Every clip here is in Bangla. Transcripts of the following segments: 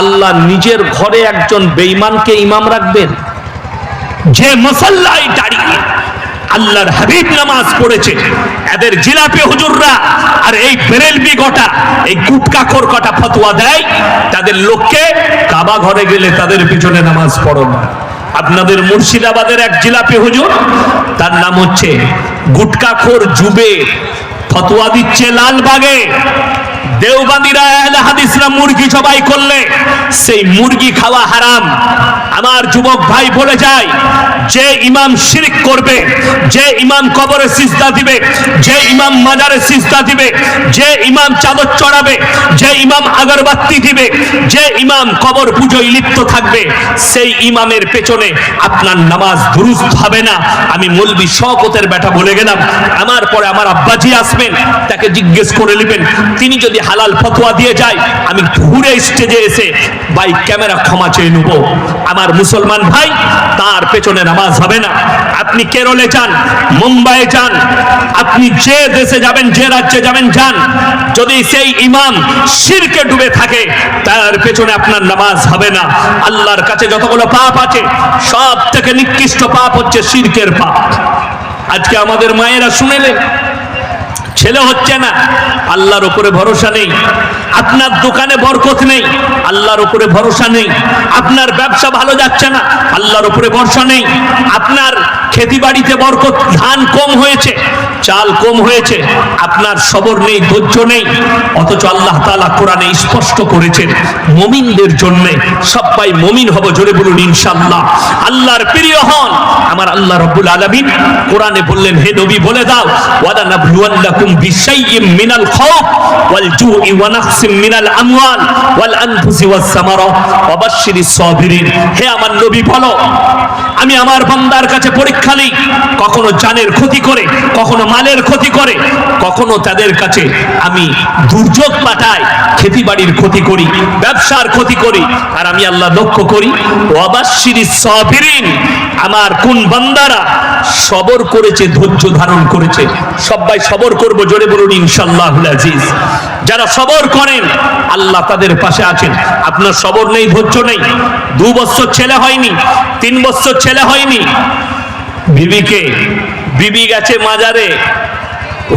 আল্লাহ নিজের ঘরে একজন বেঈমানকে ইমাম রাখবেন। যে মসাল্লায় দাঁড়িয়ে আল্লাহর হাবিব নামাজ পড়েছে, এদের জিলাপি হুজুররা আর এই বেরেলবি গোটা এই গুটকাখোর কটা ফতোয়া দেয়, তাদের লোককে কাবা ঘরে গেলে তাদের পিছনে নামাজ পড়ো না। আপনাদের মুর্শিদাবাদের এক জিলাপি হুজুর, তার নাম হচ্ছে গুটকাখোর জুবে, ফতোয়া দিচ্ছে লালবাগে। দেওবাদীরা হাদিসরা মুরগি জবাই করলে সেই মুরগি খাওয়া হারাম। আমার যুবক ভাই বলে যায়, যে ইমাম শিরিক করবে, যে ইমাম কবরে দিবে, যে ইমাম মাজারে দিবে, যে ইমাম চাদর চড়াবে, যে ইমাম দিবে, যে ইমাম কবর পুজোয় লিপ্ত থাকবে, সেই ইমামের পেছনে আপনার নামাজ দুরুস্ত হবে না। আমি মলবি শকতের বেটা বলে গেলাম। আমার পরে আমার আব্বাজি আসবেন, তাকে জিজ্ঞেস করে নেবেন, তিনি যদি হালাল ফতোয়া দিয়ে যায়, আমি ঘুরে স্টেজে এসে বাই ক্যামেরা ক্ষমা চেয়ে নেব। আমার মুসলমান ভাই, তার পেছনে নামাজ হবে না। আপনি কেরলে যান, মুম্বাইয়ে যান, আপনি যে দেশে যাবেন, যে রাজ্যে যাবেন, যান। যদি সেই ইমাম শিরকে ডুবে থাকে, তার পেছনে আপনার নামাজ হবে না। আল্লাহর কাছে যতগুলো পাপ আছে সব থেকে নিকৃষ্ট পাপ হচ্ছে শিরকের পাপ। আজকে আমাদের মায়েরা শুনেলেন ছেলে হচ্ছে না। আল্লাহর উপরে ভরসা নেই। আপনার দোকানে বরকত নেই। আল্লাহর উপরে ভরসা নেই। আপনার ব্যবসা ভালো যাচ্ছে না। আল্লাহর উপরে ভরসা নেই। আপনার খেতিবাড়িতে বরকত ধান কম হয়েছে। চাল কম হয়েছে, আপনার সবর নেই, ধৈর্য নেই, অথচ আল্লাহ তাআলা কোরআনে স্পষ্ট করেছেন, মমিনদের জন্য সবাই মমিন হব, জোরে বলুন, ইনশাআল্লাহ। আল্লাহর প্রিয় হন, আমার আল্লাহ রব্বুল আলামিন কোরআনে বললেন, হে নবী, বলে দাও মিনাল খাউফ ওয়াল জুই ওয়া মিনাল আমওয়াল ওয়াল আনফুসি ওয়াস সামারা ওয়া বাশশিরিস সাবিরিন। হে আমার নবী, বলো, আমি আমার বান্দার কাছে পরীক্ষা নিই, কখনো জানের ক্ষতি করে, কখনো মালের ক্ষতি করে, কখনো তাদের কাছে আমি দুর্যোগ পাঠাই, খেতি বাড়ির ক্ষতি করি, ব্যবসার ক্ষতি করি, আর আমি আল্লাহ লক্ষ্য করি আমার কোন বান্দারা সবর করেছে, ধৈর্য ধারণ করেছে, সবাই সবর করব, জোরে বলুন ইনশাআল্লাহুল আজিজ। যারা সবর করেন, আল্লাহ তাদের পাশে আছেন। আপনার সবর নেই, ধৈর্য নেই। দু বছর ছেলে হয়নি, তিন বছর ছেলে হয়নি। বিবিকে বিবি গেছে মাজারে,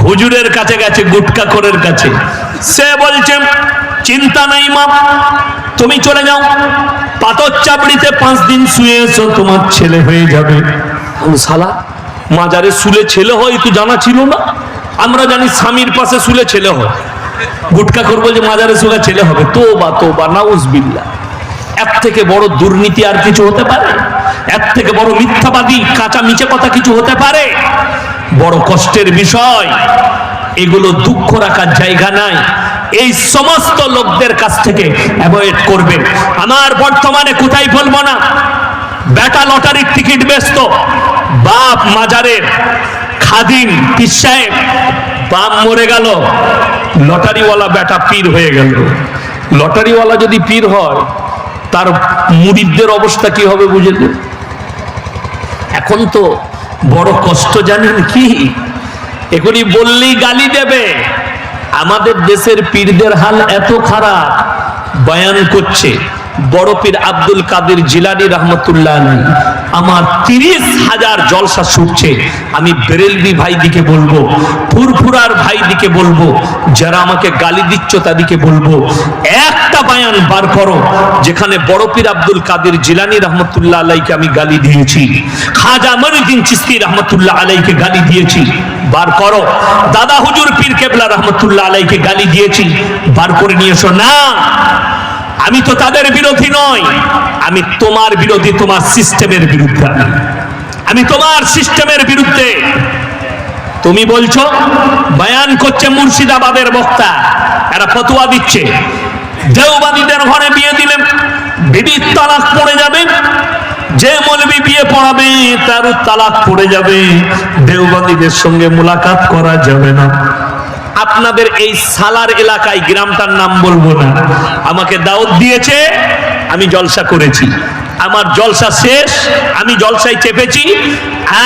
হুজুরের কাছে গেছে, গুটকা করের কাছে। সে বলছে, চিন্তা নাই মা, তুমি চলে যাও। পাথর চাপড়িতে পাঁচ দিন শুয়ে এসো, তোমার ছেলে হয়ে যাবে। শালা, মাজারে শুলে ছেলে হয় তো জানা ছিল না। আমরা জানি স্বামীর পাশে শুলে ছেলে হয়। গুটকা করব যে মাজারে শুলে ছেলে হবে। তো বা তো বা নাউজ বিল্লা এর থেকে বড় দুর্নীতি আর কিছু হতে পারে? এর থেকে বড় মিথ্যাবাদী, কাঁচা মিচে কথা কিছু হতে পারে? বড় কষ্টের বিষয়, এগুলো দুঃখ রাখার জায়গা নাই। এই সমস্ত লোকদের কাছ থেকে অ্যাভয়েড করবেন আমার বর্তমানে কোথায় বলব না? বেটা লটারির টিকিট ব্যস্ত। বাপ মাজারের খাদিম, পীর সাহেব, বাপ মরে গেল। লটারিওয়ালা বেটা পীর হয়ে গেল। লটারিওয়ালা যদি পীর হয় তার মুরিদদের অবস্থা কি হবে বুঝলে এখন তো বড় কষ্ট জানেন কি? এগুলি বললেই গালি দেবে। আমাদের দেশের পীরদের হাল এত খারাপ, বয়ান করছে, বড় পীর আব্দুল কাদের জিলানি রহমতুল্লাহ আমার তিরিশ হাজার জলসা ছুটছে, আমি বেরেলবি ভাই দিকে বলব, ফুরফুরার ভাই দিকে বলব, যারা আমাকে গালি দিচ্ছ তাদিকে বলব একটা বায়ান বার করো, যেখানে বড় পীর আব্দুল কাদের জিলানি রহমতুল্লাহ আলাইকে আমি গালি দিয়েছি। খাজা মনুদ্দিন চিস্তি রহমতুল্লাহ আলাইকে গালি দিয়েছি। বার করো। দাদা হুজুর পীর কেবলা রহমতুল্লাহ আলাইকে গালি দিয়েছি। বার করে নিয়ে এসো না। আমি তো তাদের বিরোধী নয় আমি তোমার বিরোধী, তোমার সিস্টেমের বিরুদ্ধে আমি। আমি তোমার সিস্টেমের বিরুদ্ধে। তুমি বলছো, বয়ান করছে মুর্শিদাবাদের বক্তা। এরা ফতোয়া দিচ্ছে। দেওবাদীদের ঘরে বিয়ে দিলেন বিবির তালাক পড়ে যাবে। যে মলবি বিয়ে পড়াবে, তার তালাক পড়ে যাবে। দেওবাদীদের সঙ্গে মোলাকাত করা যাবে না। আপনাদের এই সালার এলাকায় গ্রামটার নাম বলব না। আমাকে দাওয়াত দিয়েছে আমি জলসা করেছি। আমার জলসা শেষ, আমি জলসায় চেপেছি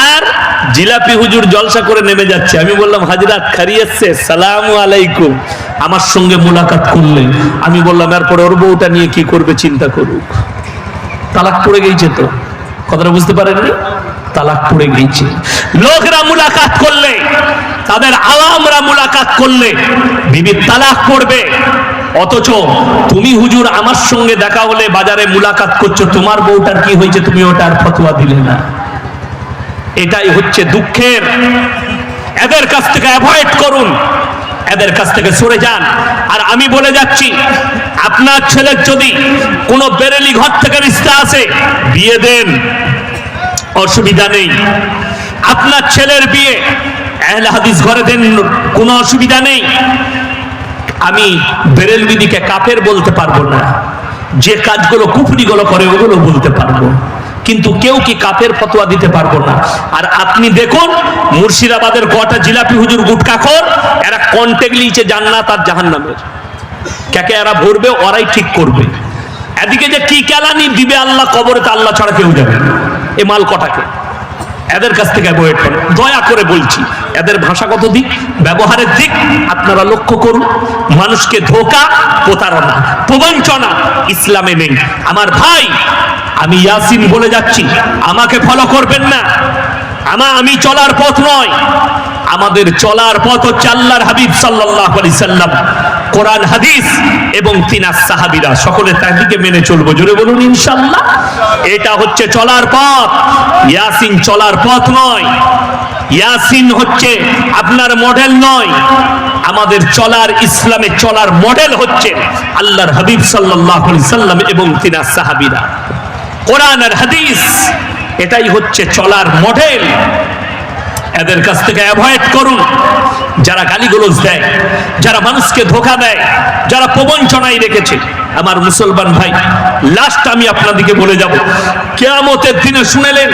আর জিলাপি হুজুর জলসা করে নেমে যাচ্ছে। আমি বললাম, হাজরাত খারিয়াচ্ছে সালাম আলাইকুম। আমার সঙ্গে মোলাকাত করলেন আমি বললাম, এরপরে ওর বউটা নিয়ে কি করবে চিন্তা করুক। তালাক পড়ে গেছে তো। কথাটা বুঝতে পারেননি? তালাক পড়ে গেছে লোকরা মুলাকাত করলে, তাদের আওয়ামরা মুলাকাত করলে, বিবি তালাক পড়বে অথচ তুমি হুজুর আমার সঙ্গে দেখা হলে বাজারে মুলাকাত করছ, তোমার বউটার কি হয়েছে তুমি ওটার ফতোয়া দিলে না। এটাই হচ্ছে দুঃখের। এদের কাছ থেকে অ্যাভয়েড করুন, এদের কাছ থেকে সরে যান। আর আমি বলে যাচ্ছি, আপনার ছেলের যদি কোনো বেরেলি ঘর থেকে রিস্তা আসে, বিয়ে দেন। অসুবিধা নেই। আপনার ছেলের বিয়ে, আহলে হাদিস ঘরে দেন, কোনো অসুবিধা নেই। আমি বেরেলবিদিকে কাফের বলতে পারব না। যে কাজগুলো কুফরিগুলো করে, ওগুলো বলতে পারব। কিন্তু কেউ কি কাফের ফতোয়া দিতে পারব না? আর আপনি দেখুন, মুর্শিদাবাদের কটা জিলাপি হুজুর গুটকাখর এরা কন্টেক্ট লিয়েছে জান্নাত আর জাহান্নামের। কাকে এরা ভরবে? ওরাই ঠিক করবে। এদিকে যে কি কেলানি দিবে আল্লাহ, কবরে তা আল্লাহ ছাড়া কেউ যাবে। এ মাল কটাকে? এদের কাছ থেকে অ্যাভয়েড করুন দয়া করে বলছি, এদের ভাষাগত দিক, ব্যবহারের দিক আপনারা লক্ষ্য করুন। মানুষকে ধোকা, প্রতারণা, প্রবঞ্চনা ইসলামে নেই। আমার ভাই, আমি ইয়াসিন বলে যাচ্ছি, আমাকে ফলো করবেন না। আমা, আমি চলার পথ নয়। আমাদের চলার পথ হচ্ছে আল্লাহর হাবিব সাল্লাল্লাহু আলাইহি সাল্লাম। কোরআন, হাদিস এবং তিনার সাহাবিরা। সকলে তাদেরকে মেনে চলবো। জোরে বলুন ইনশাল্লাহ এটা হচ্ছে চলার পথ। ইয়াসিন চলার পথ নয়। ইয়াসিন হচ্ছে আপনার মডেল নয়। আমাদের চলার ইসলামে চলার মডেল হচ্ছে আল্লাহর হাবিব আলাইহি সাল্লাম এবং তিনার সাহাবিরা। কোরআন আর হাদিস, এটাই হচ্ছে চলার মডেল। এদের কাছ থেকে অ্যাভয়েড করুন। যারা গালিগুলোজ দেয়, যারা মানুষকে ধোকা দেয়, যারা প্রবঞ্চনায় রেখেছে। আমার মুসলমান ভাই লাস্ট আমি আপনাদেরকে বলে যাব। কেয়ামতের দিনে শুনেলেন,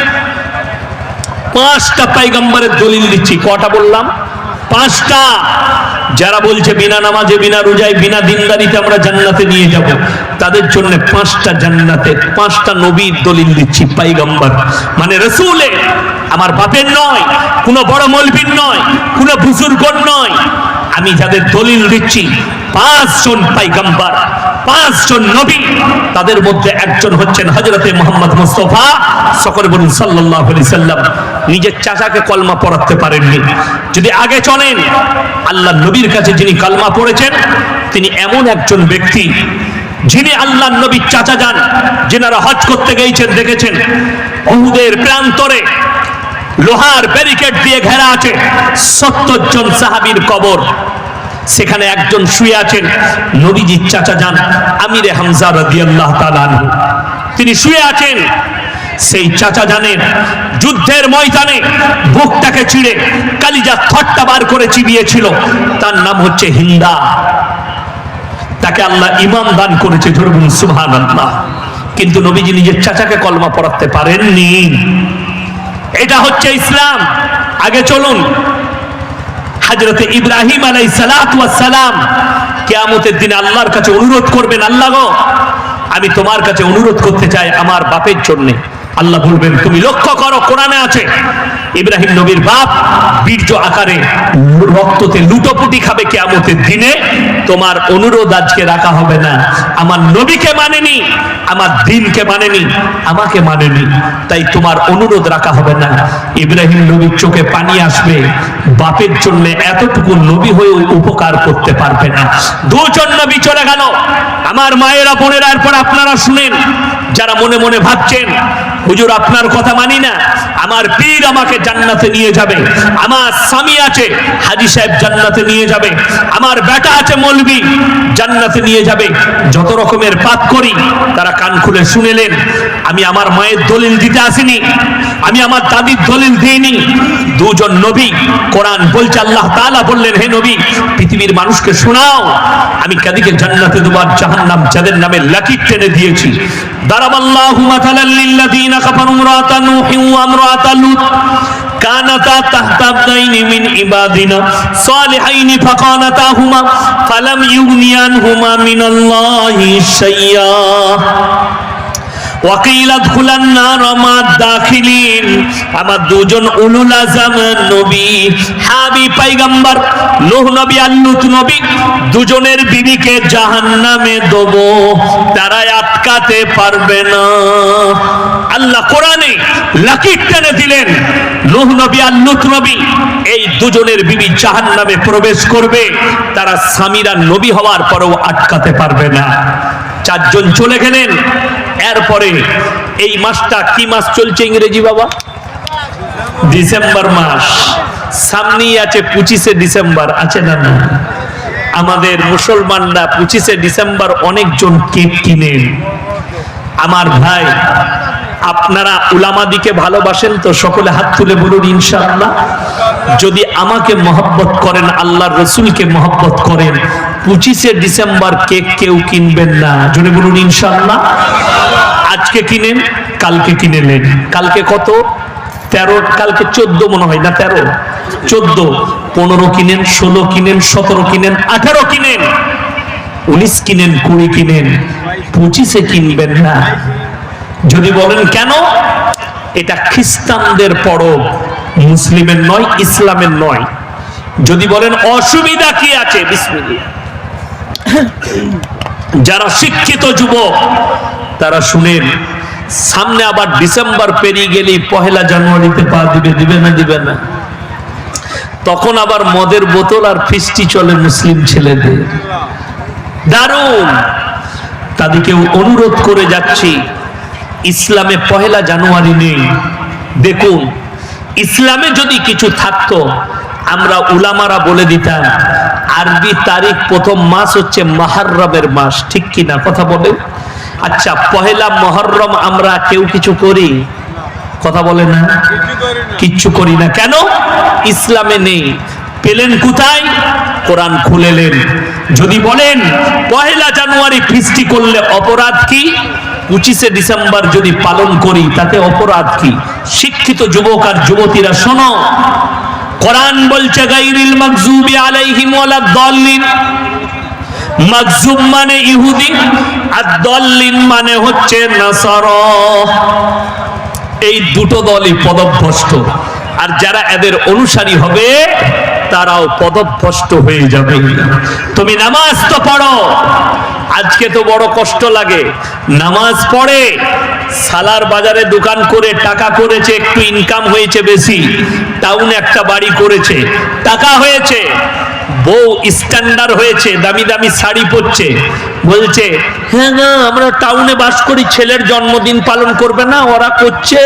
পাঁচটা পাইগাম্বারের দলিল দিচ্ছি। কটা বললাম? পাঁচটা। যারা বলছে বিনা নামাজে, বিনা রোজায়, বিনা দিনদারিতে আমরা জান্নাতে নিয়ে যাব, তাদের জন্য পাঁচটা জান্নাতে, পাঁচটা নবীর দলিল দিচ্ছি, পাইগম্বর। মানে রসুলে, আমার বাপের নয়, কোনো বড় মলবির নয়, কোনো বুজুর্গর নয়। আমি যাদের দলিল দিচ্ছি, পাঁচজন পাইগাম্বার। পাঁচজন নবী তাদের মধ্যে একজন হচ্ছেন হজরতে মোহাম্মদ মুস্তফা, সকলে বলুন সাল্লাহ সাল্লাম। নিজের চাচাকে কলমা পড়াতে পারেননি। যদি আগে চলেন আল্লাহ নবীর কাছে যিনি কলমা পড়েছেন, তিনি এমন একজন ব্যক্তি যিনি আল্লাহ নবীর চাচা যান, যেনারা হজ করতে গিয়েছেন দেখেছেন অহুদের প্রান্তরে লোহার ব্যারিকেড দিয়ে ঘেরা আছে, সত্তর জন সাহাবীর কবর। সেখানে একজন শুয়ে আছেন নবীজির চাচা যান, আমিরে হামজা রাদিয়াল্লাহু তাআলা তিনি শুয়ে আছেন, সেই চাচা জানেন যুদ্ধের ময়দানে বুকটাকে চিড়ে কালিজা থট্টা বার করে চিবিয়েছিল, তার নাম হচ্ছে হিন্দা। তাকে আল্লাহ ইমাম দান করেছে ধরুন সুবহান আল্লাহ কিন্তু নবীজি নিজের চাচাকে কলমা পড়াতে পারেননি। এটা হচ্ছে ইসলাম। আগে চলুন হাজরতে ইব্রাহিম আলাই সালাম কেয়ামতের দিন আল্লাহর কাছে অনুরোধ করবেন, আল্লাহ আমি তোমার কাছে অনুরোধ করতে চাই আমার বাপের জন্যে। আল্লাহ বলবেন, তুমি লক্ষ্য করো, কোরআনে আছে, ইব্রাহিম নবীর বাপ বীর্য আকারে রক্ততে লুটোপুটি খাবে কেয়ামতের দিনে। তোমার অনুরোধ আজকে রাখা হবে না। আমার নবীকে মানেনি, আমার দিনকে মানেনি, আমাকে মানেনি। তাই তোমার অনুরোধ রাখা হবে না। ইব্রাহিম নবীর চোখে পানি আসবে। বাপের জন্য এতটুকু নবী হয়ে উপকার করতে পারবে না। দুজন নবী চলে গেল। আমার মায়েরা, বোনেরা, এরপর আপনারা শুনেন যারা মনে মনে ভাবছেন, হুজুর, আপনার কথা মানি না, আমার পীর আমাকে জান্নাতে নিয়ে যাবে, আমার স্বামী আছে, হাজি সাহেব জান্নাতে নিয়ে যাবে, আমার বেটা আছে মলবি জান্নাতে নিয়ে যাবে। যত রকমের পাপ করি, তারা কান খুলে শুনেলেন, আমি আমার মায়ের দলিল দিতে আসিনি, আমি আমার দাদির দলিল দিইনি। দুজন নবী কোরআন বলছে, আল্লাহ তাআলা বললেন, হে নবী, পৃথিবীর মানুষকে শোনাও, আমি কাদিকে জান্নাতে দেবার জাহান্নাম যাদের নামে লাকি টেনে দিয়েছি। দারাবাল্লাহু মাথালাল লিল্লাযিনা কাফারু ইমরাতা নূহিন ওয়া কানাতা তাহতা আবদাইনি মিন ইবাদিনা সালিহাইনি ফাকানাতাহুমা ফালাম ইউগনিয়ানহুমা মিনাল্লাহি শাইয়্যা আমার দুজন উলুল আজম নবী, হাবি পাইগাম্বার, নূহ নবী নবী, দুজনের বিবিকে জাহান্নামে দেব। তারা আটকাতে পারবে না। আল্লাহ কোরআনে লাকির টেনে দিলেন, নূহ নবী, আর লূত নবী, এই দুজনের বিবি জাহান্নামে প্রবেশ করবে। তারা স্বামীরা নবী হওয়ার পরেও আটকাতে পারবে না। চারজন চলে গেলেন এরপরে এই মাসটা কি মাস চলছে ইংরেজি বাবা? ডিসেম্বর মাস। সামনেই আছে পঁচিশে ডিসেম্বর, আছে না না? আমাদের মুসলমানরা পঁচিশে ডিসেম্বর অনেকজন কেক কিনেন। আমার ভাই, আপনারা উলামাদিকে ভালোবাসেন তো সকলে হাত তুলে বলুন ইনশাআল্লাহ। যদি আমাকে মহব্বত করেন, আল্লাহর রসুলকে মহব্বত করেন, পঁচিশে ডিসেম্বর কেক কেউ কিনবেন না। জনে বলুন ইনশাআল্লাহ। আজকে কিনেন, কালকে কিনে নেন কালকে কত? তেরো, কালকে চোদ্দ মনে হয় না, তেরো? চোদ্দ, পনেরো কিনেন, ষোলো কিনেন, সতেরো কিনেন, আঠারো কিনেন। উনিশ কিনেন, কুড়ি কিনেন, পঁচিশে কিনবেন না। যদি বলেন কেন? এটা খ্রিস্টানদের পরব, মুসলিমের নয়, ইসলামের নয়। যদি বলেন অসুবিধা কি আছে? বিসমিল্লাহ। যারা শিক্ষিত যুবক, তারা শুনেন, সামনে আবার ডিসেম্বর পেরিয়ে গেলেই পহেলা জানুয়ারিতে পা দিবে দিবে না দিবে না। তখন আবার মদের বোতল আর ফিস্টি চলে মুসলিম ছেলেদের। দারুণ! তাদেরকে অনুরোধ করে যাচ্ছি, ইসলামে পহেলা জানুয়ারি নেই। দেখুন, ইসলামে যদি কিছু থাকতো আমরা উলামারা বলে দিতাম, আরবি তারিখ প্রথম মাস হচ্ছে মাহাররমের মাস, ঠিক কি না কথা বলে? আচ্ছা পহেলা মহরম আমরা কেউ কিছু করি? কথা বলে না? কিচ্ছু করি না। কেন? ইসলামে নেই। পেলেন কোথায়? কোরআন খুলেলেন। যদি বলেন, পহেলা জানুয়ারি ফিস্টি করলে অপরাধ কি? পঁচিশে ডিসেম্বর যদি পালন করি, তাতে অপরাধ কি? শিক্ষিত যুবক আর যুবতীরা শোনো কোরআন বলছে, গাইরিল মাকজুবি আলাইহিম ওয়ালা দাল্লিন। মাকজুব মানে ইহুদি, আর দল্লিন মানে হচ্ছে নাসারা। এই দুটো দলই পদভ্রষ্ট। আর যারা এদের অনুসারী হবে তারাও পদভ্রষ্ট হয়ে যাবে। তুমি নামাজ তো পড়ো। আজকে তো বড় কষ্ট লাগে। নামাজ পড়ে, সালার বাজারে দোকান করে টাকা করেছে, একটু ইনকাম হয়েছে বেশি। টাউনে একটা বাড়ি করেছে, টাকা হয়েছে। বউ স্ট্যান্ডার্ড হয়েছে, দামি দামি শাড়ি পরছে। বলছে হ্যাঁ না, আমরা টাউনে বাস করি, ছেলের জন্মদিন পালন করবে না, ওরা করছে।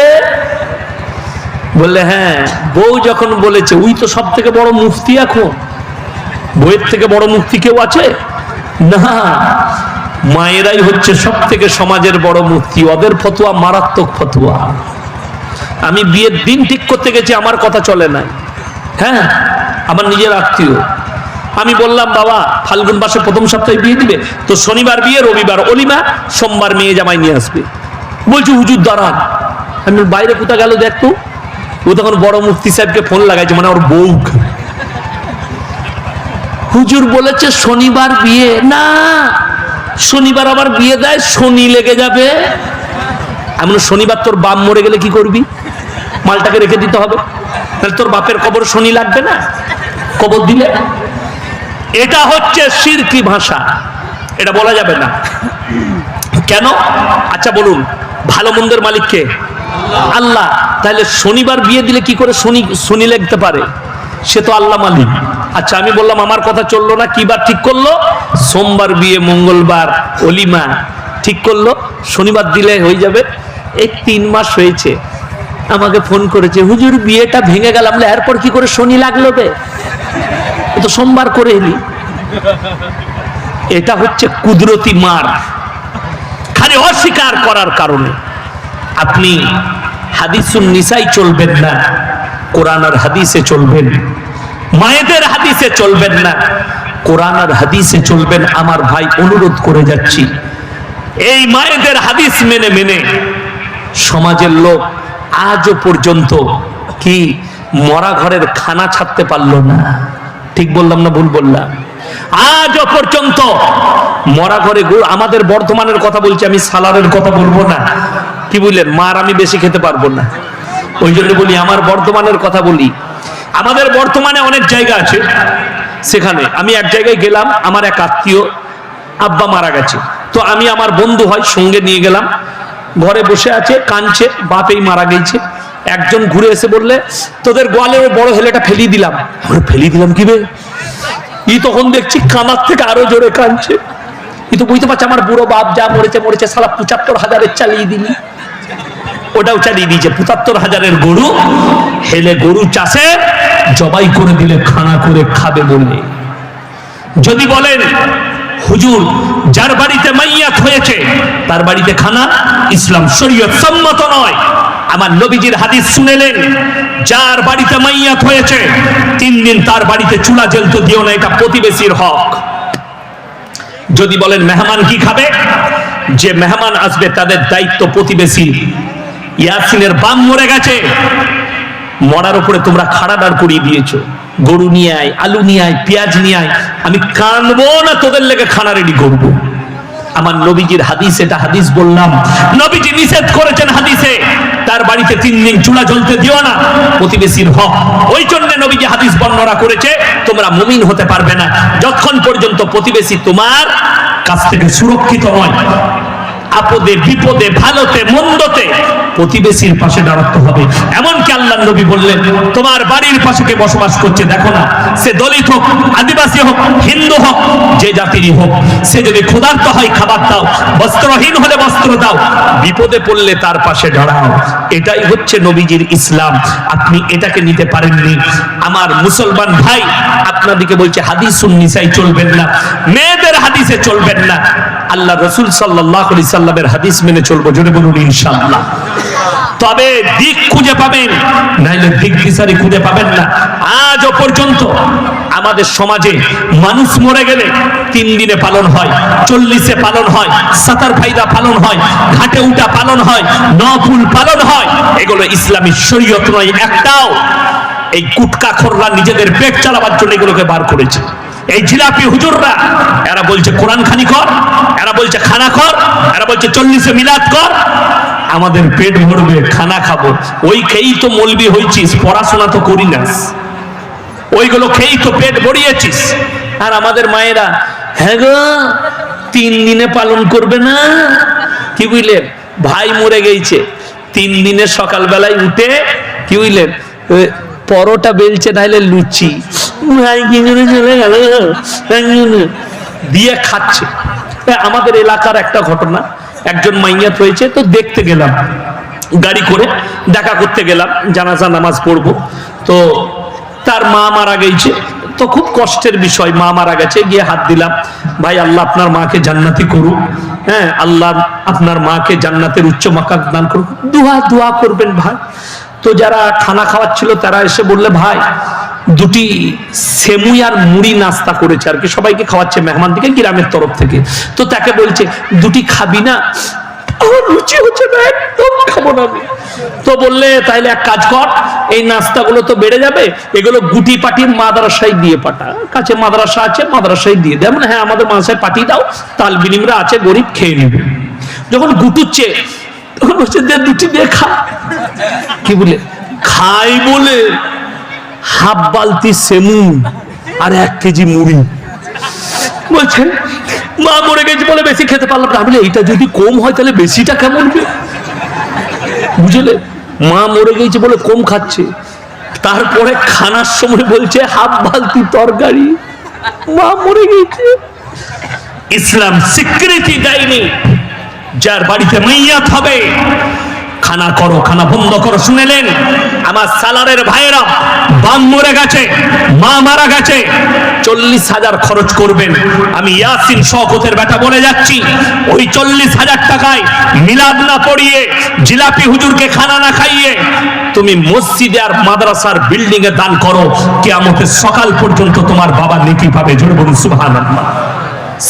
বললে হ্যাঁ বউ যখন বলেছে, উই তো সব থেকে বড় মুফতি এখন। বইয়ের থেকে বড় মুফতি কেউ আছে? না, মায়েরাই হচ্ছে সব থেকে সমাজের বড় মুফতি। ওদের ফতুয়া মারাত্মক ফতুয়া। আমি বিয়ের দিন ঠিক করতে গেছি, আমার কথা চলে না হ্যাঁ আমার নিজের আত্মীয়। আমি বললাম, বাবা, ফাল্গুন মাসে প্রথম সপ্তাহে বিয়ে দিবে? তো শনিবার বিয়ে, রবিবার অলিমা, সোমবার মেয়ে জামাই নিয়ে আসবে। বলছি, হুজুর, দাঁড়ান। আমি বাইরে কোথা গেল দেখতো ও তখন বড় মুফতি সাহেবকে ফোন লাগাইছে মানে ওর বউ। হুজুর বলেছে শনিবার বিয়ে। না শনিবার আবার বিয়ে দেয় শনি লেগে যাবে। বললাম, শনিবার তোর বাপ মরে গেলে কি করবি? মালটাকে রেখে দিতে হবে। তাহলে তোর বাপের কবর শনি লাগবে না? কবর দিলে? এটা হচ্ছে সিরকি ভাষা। এটা বলা যাবে না। কেন? আচ্ছা বলুন ভালো মন্দের মালিককে। আল্লাহ তাহলে শনিবার বিয়ে দিলে কি করে শনি শনি লাগতে পারে? সে তো আল্লাহ মালিক। আচ্ছা আমি বললাম, আমার কথা চলল না, কি বার ঠিক করল? সোমবার বিয়ে, মঙ্গলবার, অলিমা ঠিক করল। শনিবার দিলে হয়ে যাবে। এই তিন মাস হয়েছে। আমাকে ফোন করেছে, হুজুর, বিয়েটা ভেঙে গেলাম এরপর কি করে শনি লাগল বে? তো সোমবার করে এলি। এটা হচ্ছে কুদরতি মার। খালি অস্বীকার করার কারণে। আপনি হাদিসুন নিসাই চলবেন না, কোরআন আর হাদিসে চলবেন। মায়েদের হাদিসে চলবেন না, কোরআন আর হাদিসে চলবেন। আমার ভাই অনুরোধ করে যাচ্ছি, এই মায়েদের হাদিস মেনে মেনে সমাজের লোক আজও পর্যন্ত কি মরা ঘরের খানা ছাড়তে পারল না। ঠিক বললাম না ভুল বললাম? আজও পর্যন্ত মরা ঘরে আমাদের বর্ধমানের কথা বলছি, আমি সালারের কথা বলব না। কি বললেন? মার আমি বেশি খেতে পারব না। ওই জন্য বলি, আমার বর্ধমানের কথা বলি। আমাদের বর্তমানে অনেক জায়গা আছে। সেখানে আমি এক জায়গায় গেলাম, আমার এক আত্মীয় আব্বা মারা গেছে। তো আমি আমার বন্ধু হয়, সঙ্গে নিয়ে গেলাম। ঘরে বসে আছে, কাঁদছে, বাপেই মারা গেছে। একজন ঘুরে এসে বললে, তোদের গোয়ালে ওই বড় হেলেটা ফেলি দিলাম। আমরা ফেলি দিলাম কি বে? ই তখন দেখছি কানার থেকে আরও জোরে কাঁদছে। ই তো বুঝতে পারছে, আমার বুড়ো বাপ যা মরেছে মরেছে সারা পঁচাত্তর হাজারের চালিয়ে দিলি। ওটাও চালিয়ে দিয়েছে। পঁচাত্তর হাজারের গরু, হেলে গরু চাষে জবাই করে দিলে, খানা করে খাবে বললে যদি বলেন, হুজুর, যার বাড়িতে মাইয়াত হয়েছে তার বাড়িতে খানা, ইসলাম শরীয়ত সম্মত নয়। আমার নবীজির হাদিস শুনেলেন, যার বাড়িতে মাইয়াত হয়েছে তিন দিন তার বাড়িতে চুলা জ্বলতে দিও না, এটা প্রতিবেশীর হক। যদি বলেন, মেহমান কি খাবে? যে মেহমান আসবে, তাদের দায়িত্ব প্রতিবেশী। ইয়াসিনের বাম মরে গেছে। মরার উপরে তোমরা খাড়া দাঁড় করিয়ে দিয়েছ। গরু নিয়ে আয়, আলু নিয়ে আয়, পেঁয়াজ নিয়ে আয়, আমি কানবো না, তোদের লেগে খানা রেডি করব। আমার নবীজির হাদিস, এটা হাদিস বললাম। নবীজি নিষেধ করেছেন হাদিসে। তার বাড়িতে তিন দিন চুলা জ্বলতে দিও না, প্রতিবেশীর হক। ওই জন্য নবীজি হাদিস বর্ণনা করেছে, তোমরা মুমিন হতে পারবে না। যতক্ষণ পর্যন্ত প্রতিবেশী তোমার কাছ থেকে সুরক্ষিত নয়। আপদে, বিপদে, ভালোতে, মন্দতে প্রতিবেশীর পাশে দাঁড়াতে হবে। এমনকি আল্লাহ নবী বললেন, তোমার বাড়ির পাশে কে বসবাস করছে দেখো না। সে দলিত হোক, আদিবাসী হোক, হিন্দু হোক যে জাতিরই হোক, সে যদি ক্ষুধার্ত হয়, খাবার দাও, বস্ত্রহীন হলে বস্ত্র দাও, বিপদে পড়লে তার পাশে দাঁড়াও। এটাই হচ্ছে নবীজির ইসলাম। আপনি এটাকে নিতে পারেননি। আমার মুসলমান ভাই আপনাদেরকে বলছে হাদিস নিসাই চলবেন না। মেয়েদের হাদিসে চলবেন না। আল্লাহ রসুল সাল্লাহ সাল্লামের হাদিস মেনে চলবো, জোরে বলুন ইনশাআল্লাহ। তবে দিক খুঁজে পাবেন, নাইলে দিক দিশারি খুঁজে পাবেন না। আজও পর্যন্ত আমাদের সমাজে মানুষ মরে গেলে তিন দিনে পালন হয়, চল্লিশে পালন হয়, সাতার ফাইদা পালন হয়, ঘাটে উঠা পালন হয়, নফুল পালন হয়। এগুলো ইসলামী শরীয়ত নয়, একটাও। এই কুটকা খোররা নিজেদের পেট চালাবার জন্য এগুলোকে বার করেছে। এই জিলাপি হুজুররা, এরা বলছে কোরআন খানি কর, এরা বলছে খানা কর, এরা বলছে চল্লিশে মিলাদ কর। আমাদের পেট ভরবে, খানা খাব। ওই খেয়েই তো মলবি হয়েছিস পড়াশোনা তো করি না ওইগুলো খেয়েই তো পেট ভরিয়েছিস। আর আমাদের মায়েরা হ্যাঁ গো, তিন দিনে পালন করবে না? কি বুঝলেন ভাই মরে গেছে তিন দিনে সকালবেলায় উঠে, কি বুঝলেন পরোটা বেলছে নাহলে লুচি। ভাই চলে গেল দিয়ে খাচ্ছে। আমাদের এলাকার একটা ঘটনা। একজন মাইয়াত হয়েছে, তো দেখতে গেলাম, গাড়ি করে দেখা করতে গেলাম, জানাজা, নামাজ পড়ব। তো তার মা মারা গেছে, তো খুব কষ্টের বিষয়, মা মারা গেছে, গিয়ে হাত দিলাম, ভাই, আল্লাহ আপনার মাকে জান্নাতি করুক হ্যাঁ আল্লাহ আপনার মাকে জান্নাতের উচ্চ মাকা দান করুক। দোয়া দোয়া করবেন ভাই। তো যারা খানা খাওয়াচ্ছিল, তারা এসে বললে, ভাই দুটি সেমুই আর মুড়ি নাস্তা করেছে আর কি। সবাইকে খাওয়াচ্ছে মেহমান দিকে গ্রামের তরফ থেকে। তো তাকে বলছে দুটি খাবি না? আমার রুচি হচ্ছে না একদম খাব না আমি। তো বললে তাইলে এক কাজ কর এই নাস্তাগুলো তো বেড়ে যাবে এগুলো গুটি পাটি মাদ্রাসায় দিয়ে পাঠা। কাছে মাদ্রাসা আছে মাদ্রাসায় দিয়ে দেয় মানে হ্যাঁ আমাদের মাদ্রাসায় পাঠিয়ে দাও তাল বিনিমরা আছে গরিব খেয়ে নেবে। যখন গুটুচ্ছে তখন দে দুটি দিয়ে খা। কি বলে? খাই বলে। হাফ বালতি সেমু আর এক কেজি মুড়ি। বলছেন মা মরে গেছে বলে বেশি খেতে পারলাম না। বলি, এইটা যদি কম হয় তাহলে বেশিটা কেমন বুঝলে? মা মরে গেছে বলে কম খাচ্ছে। তারপরে খানার সময় বলছে হাফ বালতি তরকারি। মা মরে গেছে। ইসলাম স্বীকৃতি দেয়নি। যার বাড়িতে মাইয়াত হবে খানা করো খানা বন্ধ করো। শুনেলেন? আমার সালারের ভাইয়েরা বাম মরে গেছে, মা মারা গেছে। চল্লিশ হাজার খরচ করবেন। আমি ইয়াসিন শওকতের বেটা বলে যাচ্ছি, ওই চল্লিশ হাজার টাকায় মিলাদ না পড়িয়ে জিলাপি হুজুরকে খানা না খাইয়ে তুমি মসজিদে আর মাদ্রাসার বিল্ডিং এ দান করো, কেয়ামতের সকাল পর্যন্ত তোমার বাবা নেকি পাবে। জোরে বলুন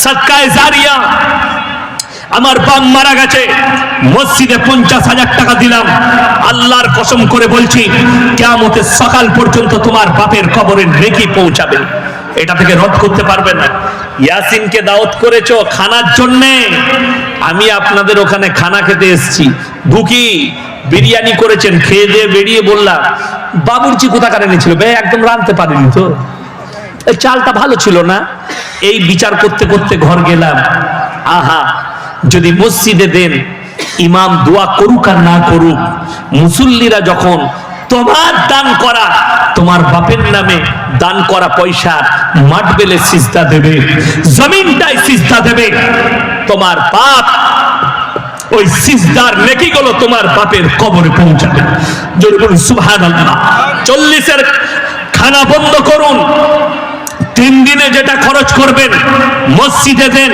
সদকায়ে জারিয়া আমার বাপ মারা গেছে। মসজিদে পঞ্চাশ হাজার টাকা দিলাম। আল্লাহর কসম করে বলছি, কেয়ামতের সকাল পর্যন্ত তোমার বাপের কবরের রেখে পৌঁছাবে। এটা থেকে রদ করতে পারবে না। ইয়াসিনকে দাওয়াত করেছ খানার জন্যে। আমি আপনাদের ওখানে খানা খেতে এসেছি। ঢুকি বিরিয়ানি করেছেন, খেয়ে দিয়ে বেরিয়ে বললাম, বাবুর্চি কোথাকার এনেছিল? বে, একদম রাঁধতে পারিনি তো। চালটা ভালো ছিল না। এই বিচার করতে করতে ঘর গেলাম। আহা যদি মসজিদে দেন, ইমাম দোয়া করুক আর না করুক, মুসল্লিরা যখন তোমার দান করা, তোমার বাপের নামে দান করা পয়সা মাঠ বেলে সিজদা দেবে জমিনটাই সিজদা দেবে, তোমার বাপ ওই সিজদার নেকি গুলো তোমার বাপের কবরে পৌঁছাবে। জোরে বলুন, সুবহানাল্লাহ। চল্লিশের খানা বন্ধ করুন তিন দিনে যেটা খরচ করবেন, মসজিদে দেন,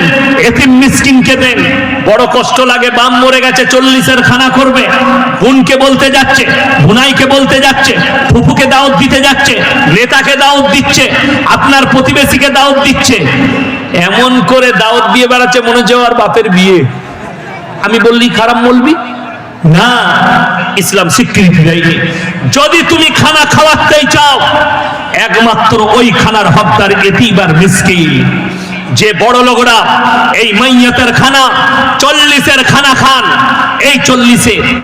এতিম মিসকিনকে দেন, বড় কষ্ট লাগে, বাম মরে গেছে, চল্লিশের খানা করবে, বোনকে বলতে যাচ্ছে, বুনাইকে বলতে যাচ্ছে, ফুফুকে দাওয়াত দিতে যাচ্ছে, নেতাকে দাওয়াত দিচ্ছে, আপনার প্রতিবেশীকে দাওয়াত দিচ্ছে। এমন করে দাওয়াত দিয়ে বেড়াচ্ছে, মনে হচ্ছে ওর বাপের বিয়ে। আমি বললি, খারাপ বলবি? না, ইসলাম স্বীকৃতি দেয়নি। যদি তুমি খানা খাওয়াতেই চাও একমাত্র ওই খানার হকদার এতিবার মিসকিন। যে বড় লোকরা এই মাইয়াতের খানা, চল্লিশের খানা খান, এই চল্লিশে